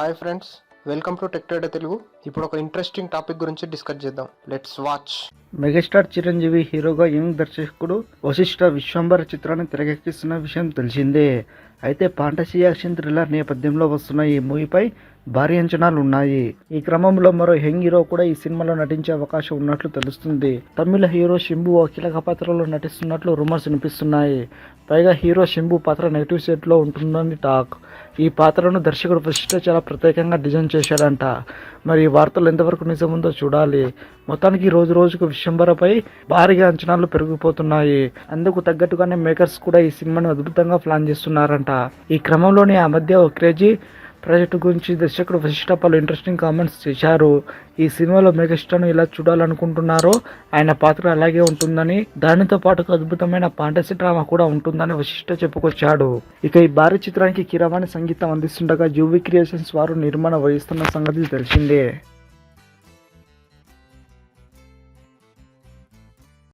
Hi friends welcome to tech Telugu ఇప్పుడు ఒక interesting topic గురించి డిస్కస్ చేద్దాం. లెట్స్ వాచ్ మెగాస్టార్ చిరంజీవి హీరోగా యంగ్ దర్శకుడు వశిష్ఠ విశ్వంబర చిత్రాన్ని తెరకెక్కిస్తున్న విషయం తెలిసిందే అయితే ఫాంటసీ యాక్షన్ థ్రిల్లర్ నేపథ్యంలో వస్తున్న ఈ మూవీపై భారీ అంచనాలు ఉన్నాయి ఈ క్రమంలో మరో యంగ్ హీరో కూడా ఈ సినిమాలో నటించే అవకాశం ఉన్నట్లు తెలుస్తుంది. తమిళ హీరో శంభు ఓ కీలక పాత్రలో నటిస్తున్నట్లు రూమర్స్ వినిపిస్తున్నాయి. పైగా హీరో శంభు పాత్ర నెగిటివ్ సెట్లో ఉంటుందని టాక్ ఈ పాత్రను దర్శకుడు వశిష్ఠ చాలా ప్రత్యేకంగా డిజైన్ చేశాడంట. మరి ఈ వార్తలు ఎంతవరకు నిజముందో చూడాలి. మొత్తానికి రోజు రోజుకు విశ్వంబరపై భారీగా అంచనాలు పెరిగిపోతున్నాయి. అందుకు తగ్గట్టుగానే మేకర్స్ కూడా ఈ సినిమాను అద్భుతంగా ప్లాన్ చేస్తున్నారంట. ఈ క్రమంలోనే ఆ మధ్య ఓ క్రేజీ ప్రాజెక్టు గురించి దర్శకుడు వశిష్ట పలు ఇంట్రెస్టింగ్ కామెంట్స్ చేశారు. ఈ సినిమాలో మెగాస్టార్ను ఎలా చూడాలనుకుంటున్నారో ఆయన పాత్ర అలాగే ఉంటుందని దానితో పాటు అద్భుతమైన ఫాంటసీ డ్రామా కూడా ఉంటుందని వశిష్ట చెప్పుకొచ్చాడు. ఇక ఈ భారీ చిత్రానికి కిరవాణి సంగీతం అందిస్తుండగా జూవి క్రియేషన్స్ వారు నిర్మాణం వహిస్తున్న సంగతి తెలిసిందే.